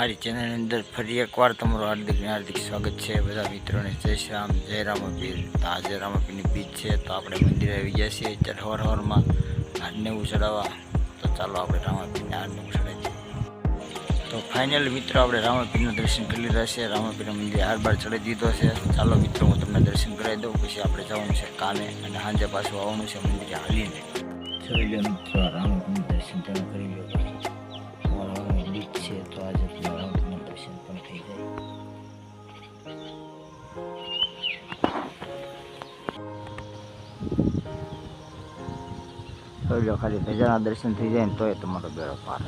મારી ચેનલની અંદર ફરી એકવાર તમારું હાર્દિક હાર્દિક સ્વાગત છે. બધા મિત્રોને જય શ્રી રામ, જય રામાપીર તો આજે રામાપીરની બીજ છે, તો આપણે મંદિરે આવી ગયા છીએ. અત્યારે હવાર હવારમાં હારને ઉછળાવવા તો ચાલો આપણે રામાપીરને હારને ચડાવી તો ફાઇનલ મિત્રો, આપણે રામાપીરનું દર્શન કરી લીધા છે. રામાપીરના મંદિરે હાર બાર ચડાવી દીધો છે. ચાલો મિત્રો, હું તમને દર્શન કરાવી દઉં. પછી આપણે જવાનું છે કામે અને સાંજે પાછું આવવાનું છે મંદિરે હાલીને. જોઈ લો મિત્રો રામાપીરનું દર્શન કરી લો. લો ખાલી ભેજાના દર્શન થઈ જાય ને તોય તમારો બેડો પાર.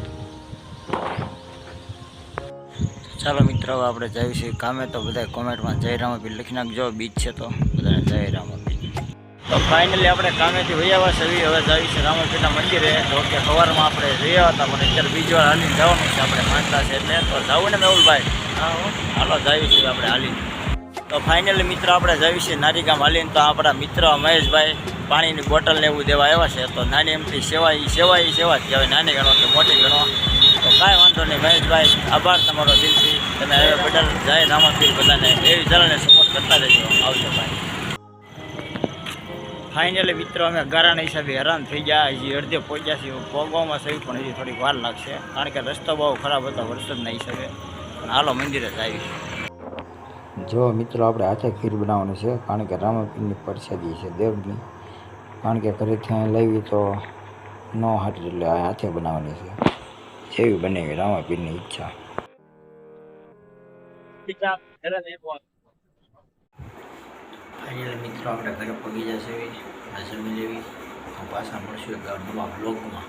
ચાલો મિત્રો આપણે જઈએ છીએ કામે. તો બધા કોમેન્ટમાં જય રામાપીર લખી નાખજો. બીચ છે તો બધાને જય રામાપીર તો ફાઇનલી આપણે કામેથી વૈયાવા સવી હવે જઈએ છીએ રામાપીરના મંદિરે. તો કે સવારમાં આપણે રહ્યા હતા પણ અત્યારે બીજી વાર હાલીને જવાનું છે. આપણે માનતા છે એટલે તો જવું ને મેહુલભાઈ? હાલો જઈએ છીએ આપણે હાલીને. તો ફાઇનલી મિત્ર આપણે જઈએ છીએ નારીગામ હાલીને. તો આપણા મિત્ર મહેશભાઈ પાણીની બોટલ ને એવું દેવા આવ્યા છે. તો નાની એમથી સેવા એ સેવા એ સેવા જ કહેવાય. નાની ગણો કે મોટી ગણો. તો કાંઈ વાંધો નહીં મહેશભાઈ, આભાર તમારો દિલથી. તમે હવે બદલ જાય રામાપીર બધાને. એવી જલને સપોર્ટ કરતા રહેજો. આવજો ભાઈ. ફાઇનલી મિત્રો, અમે ગારાના હિસાબે હેરાન થઈ ગયા. હજી અડધે પહોંચ્યા છીએ. પહોંચવામાં સહી પણ હજી થોડીક વાર લાગશે. કારણ કે રસ્તો બહુ ખરાબ હતો વરસાદના હિસાબે. પણ હાલો મંદિરે જ આવી જો મિત્રો આપણે હાથે ખીર બનાવવાની છે કારણ કે રામાપીરની પ્રસાદી છે દેવની. કારણ કે ઘરેથી લેવી તો ન હાટી એટલે હાથે બનાવવાની છે. જેવી બનેવી રામાપીરની ઈચ્છા. ફાઇનલ મિત્રો આપણે ઘરે પગી જશે આ જમી લેવી. પાછા મળશું એક નવા બ્લોગમાં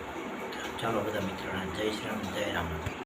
ચાલો બધા મિત્રોને જય શ્રી રામ જય રામ